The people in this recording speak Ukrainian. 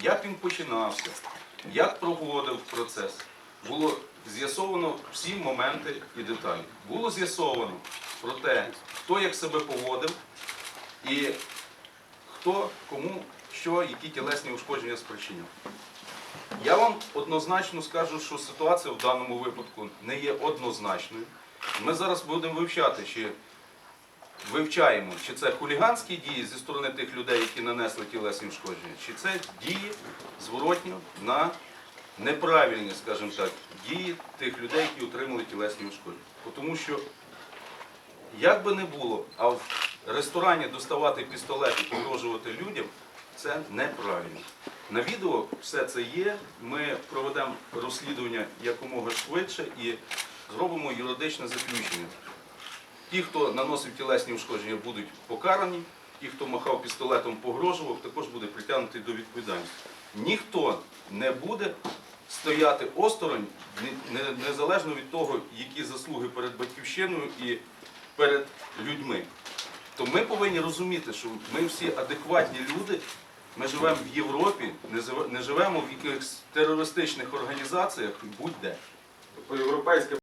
як він починався, як проводив процес, було з'ясовано всі моменти і деталі. Було з'ясовано про те, хто як себе поводив і хто кому що, які тілесні ушкодження спричиняв. Я вам однозначно скажу, що ситуація в даному випадку не є однозначною. Ми зараз будемо вивчати, чи вивчаємо, чи це хуліганські дії зі сторони тих людей, які нанесли тілесні ушкодження, чи це дії зворотньо на неправильні, скажімо так, дії тих людей, які отримали тілесні ушкодження. Тому що, як би не було, а в ресторані доставати пістолет і погрожувати людям, це неправильно. На відео все це є. Ми проведемо розслідування якомога швидше і зробимо юридичне заключення. Ті, хто наносив тілесні ушкодження, будуть покарані. Ті, хто махав пістолетом, погрожував, також буде притягнутий до відповідальності. Ніхто не буде стояти осторонь, незалежно від того, які заслуги перед батьківщиною і перед людьми. То ми повинні розуміти, що ми всі адекватні люди. Ми живемо в Європі, не живемо в якихось терористичних організаціях будь-де. Тобто